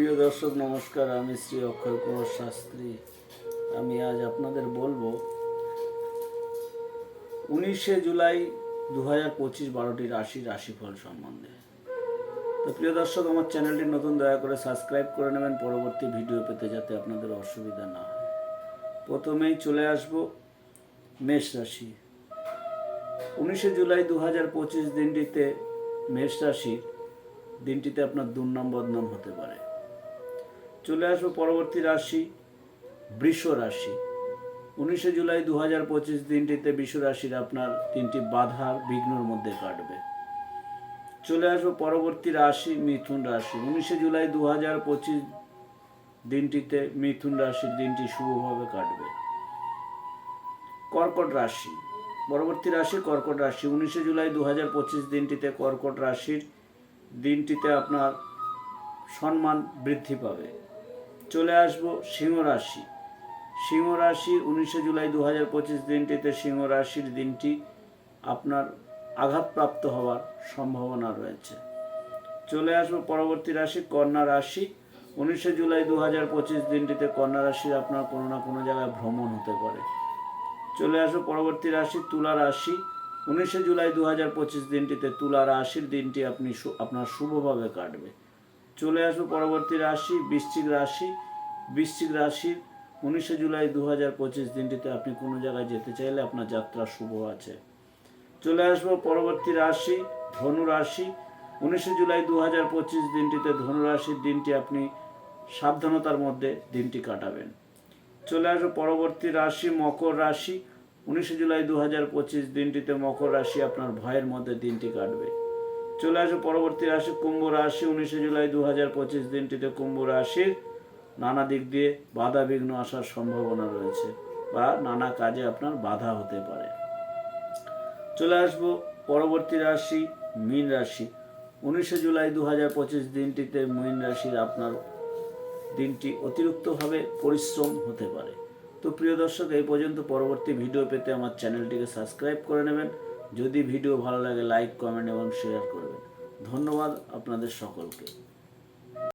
প্রিয় দর্শক, নমস্কার। আমি শ্রী অক্ষয় কুমার শাস্ত্রী। আমি আজ আপনাদের বলব, উনিশে জুলাই দু হাজার পঁচিশ বারোটি রাশি রাশিফল সম্বন্ধে। তো প্রিয় দর্শক, আমার চ্যানেলটি নতুন, দয়া করে সাবস্ক্রাইব করে নেবেন। পরবর্তী ভিডিও পেতে যাতে আপনাদের অসুবিধা না হয়। প্রথমেই চলে আসব মেষ রাশি। উনিশে জুলাই দু হাজার পঁচিশ দিনটিতে মেষ রাশির দিনটিতে আপনার দুর্নাম বদনাম হতে পারে। চলে আসব পরবর্তী রাশি বৃষ রাশি। উনিশে জুলাই দু হাজার পঁচিশ দিনটিতে বৃষ রাশির আপনার তিনটি বাধা বিঘ্নর মধ্যে কাটবে। চলে আসব পরবর্তী রাশি মিথুন রাশি। উনিশে জুলাই দু হাজার পঁচিশ দিনটিতে মিথুন রাশির দিনটি শুভভাবে কাটবে। কর্কট রাশি। পরবর্তী রাশি কর্কট রাশি। উনিশে জুলাই দু হাজার পঁচিশ দিনটিতে কর্কট রাশির দিনটিতে আপনার সম্মান বৃদ্ধি পাবে। চলে আসব সিংহ রাশি। সিংহ রাশি উনিশে জুলাই দু হাজার পঁচিশ দিনটিতে সিংহ রাশির দিনটি আপনার আঘাতপ্রাপ্ত হওয়ার সম্ভাবনা রয়েছে। চলে আসব পরবর্তী রাশি কন্যা রাশি। উনিশে জুলাই দু হাজার পঁচিশ দিনটিতে কন্যা রাশির আপনার কোনো না কোনো জায়গায় ভ্রমণ হতে পারে। চলে আসো পরবর্তী রাশি তুলা রাশি। উনিশে জুলাই দু হাজার পঁচিশ দিনটিতে তুলা রাশির দিনটি আপনি আপনার শুভভাবে কাটবে। চলে আসব পরবর্তী রাশি, বৃশ্চিক রাশি। বৃশ্চিক রাশির উনিশে জুলাই দু হাজার পঁচিশ দিনটিতে আপনি কোনো জায়গায় যেতে চাইলে আপনার যাত্রা শুভ আছে। চলে আসব পরবর্তী রাশি, ধনু রাশি। উনিশে জুলাই দু হাজার পঁচিশ দিনটিতে ধনু রাশির দিনটি আপনি সাবধানতার মধ্যে দিনটি কাটাবেন। চলে আসব পরবর্তী রাশি, মকর রাশি। উনিশে জুলাই দু হাজার পঁচিশ দিনটিতে মকর রাশি আপনার ভয়ের মধ্যে দিনটি কাটবে। চলে আসব পরবর্তী রাশি কুম্ভ রাশি, উনিশে জুলাই দু হাজার পঁচিশ দিনটিতে কুম্ভ রাশির নানা দিক দিয়ে বাধা বিঘ্ন আসার সম্ভাবনা রয়েছে বা নানা কাজে আপনার বাধা হতে পারে। চলে আসব, পরবর্তী রাশি মীন রাশি। উনিশে জুলাই দু হাজার পঁচিশ দিনটিতে মীন রাশির আপনার দিনটি অতিরিক্তভাবে পরিশ্রম হতে পারে। তো প্রিয় দর্শক, এই পর্যন্ত পরবর্তী ভিডিও পেতে আমার চ্যানেলটিকে সাবস্ক্রাইব করে নেবেন। যদি ভিডিও ভালো লাগে লাইক কমেন্ট এবং শেয়ার করবেন। ধন্যবাদ আপনাদের সকলকে।